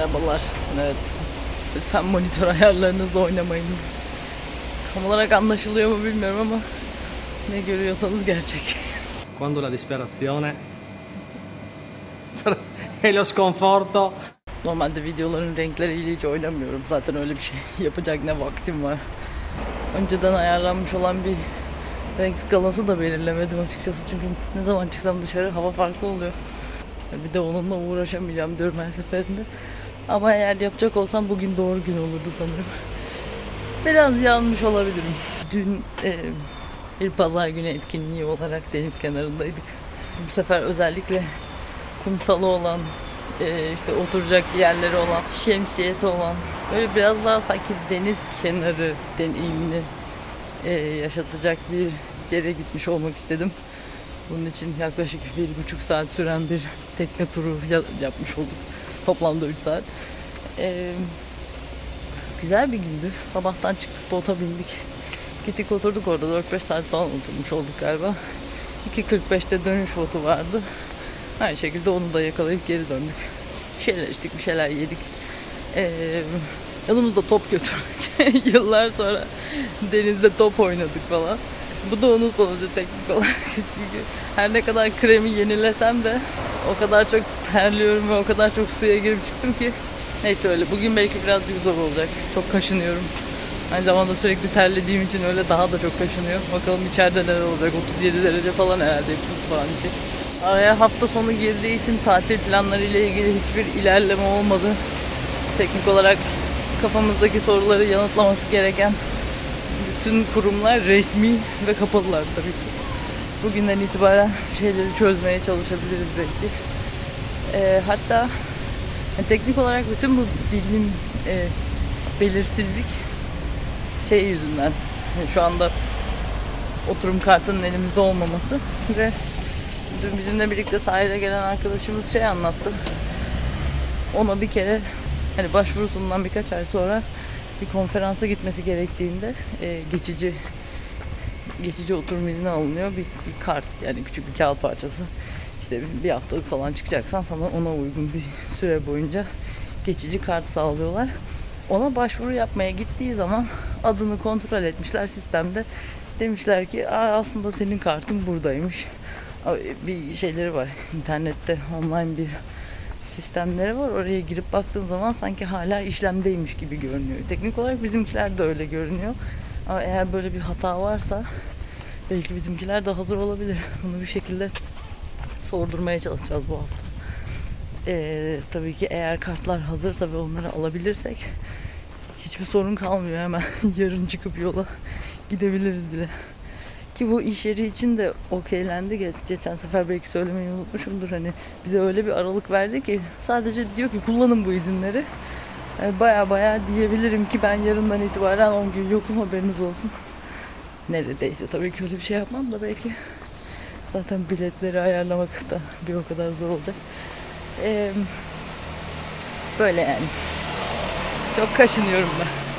Merhabalar. Evet. Lütfen monitör ayarlarınızla oynamayınız. Tam olarak anlaşılıyor mu bilmiyorum ama ne görüyorsanız gerçek. quando la disperazione e lo sconforto Normalde videoların renkleriyle hiç oynamıyorum. Zaten öyle bir şey yapacak ne vaktim var. Önceden ayarlanmış olan bir renk skalası da belirlemedim açıkçası. Çünkü ne zaman çıksam dışarı hava farklı oluyor. Bir de onunla uğraşamayacağım diyorum her seferinde. Ama eğer yapacak olsam bugün doğru gün olurdu sanırım. Biraz yanmış olabilirim. Dün e, bir pazar günü etkinliği olarak deniz kenarındaydık. Bu sefer özellikle kumsalı olan, e, işte oturacak yerleri olan, şemsiyesi olan, böyle biraz daha sanki deniz kenarı deneyimini e, yaşatacak bir yere gitmiş olmak istedim. Bunun için yaklaşık bir buçuk saat süren bir tekne turu ya- yapmış olduk. Toplamda 3 saat. E, güzel bir gündü. Sabahtan çıktık bota bindik. Gittik oturduk orada 4-5 saat falan oturmuş olduk galiba. 2.45'te dönüş botu vardı. Aynı şekilde onu da yakalayıp geri döndük. Bir şeyler içtik, bir şeyler yedik. Ee, yanımızda top götürdük. Yıllar sonra denizde top oynadık falan. Bu da onun sonucu teknik olarak. Çünkü her ne kadar kremi yenilesem de o kadar çok terliyorum ve o kadar çok suya girip çıktım ki. Neyse öyle. Bugün belki birazcık zor olacak. Çok kaşınıyorum. Aynı zamanda sürekli terlediğim için öyle daha da çok kaşınıyor. Bakalım içeride neler olacak. 37 derece falan herhalde falan için. Araya hafta sonu girdiği için tatil planları ile ilgili hiçbir ilerleme olmadı. Teknik olarak kafamızdaki soruları yanıtlaması gereken bütün kurumlar resmi ve kapalılar tabii ki. Bugünden itibaren şeyleri çözmeye çalışabiliriz belki. Ee, hatta yani teknik olarak bütün bu bilim e, belirsizlik şey yüzünden yani şu anda oturum kartının elimizde olmaması ve dün bizimle birlikte sahile gelen arkadaşımız şey anlattı. Ona bir kere hani başvurusundan birkaç ay sonra bir konferansa gitmesi gerektiğinde e, geçici geçici oturum izni alınıyor. Bir, bir kart yani küçük bir kağıt parçası. İşte bir, haftalık falan çıkacaksan sana ona uygun bir süre boyunca geçici kart sağlıyorlar. Ona başvuru yapmaya gittiği zaman adını kontrol etmişler sistemde. Demişler ki aslında senin kartın buradaymış. Bir şeyleri var. internette online bir sistemleri var. Oraya girip baktığın zaman sanki hala işlemdeymiş gibi görünüyor. Teknik olarak bizimkiler de öyle görünüyor. Ama eğer böyle bir hata varsa belki bizimkiler de hazır olabilir. Bunu bir şekilde sordurmaya çalışacağız bu hafta. Ee, tabii ki eğer kartlar hazırsa ve onları alabilirsek hiçbir sorun kalmıyor. Hemen yarın çıkıp yola gidebiliriz bile. Ki bu iş yeri için de okeylendi. Geç, geçen sefer belki söylemeyi unutmuşumdur. Hani bize öyle bir aralık verdi ki sadece diyor ki kullanın bu izinleri. Yani baya baya diyebilirim ki ben yarından itibaren 10 gün yokum haberiniz olsun. Neredeyse tabii ki öyle bir şey yapmam da belki zaten biletleri ayarlamak da bir o kadar zor olacak. Ee, böyle yani. Çok kaşınıyorum ben.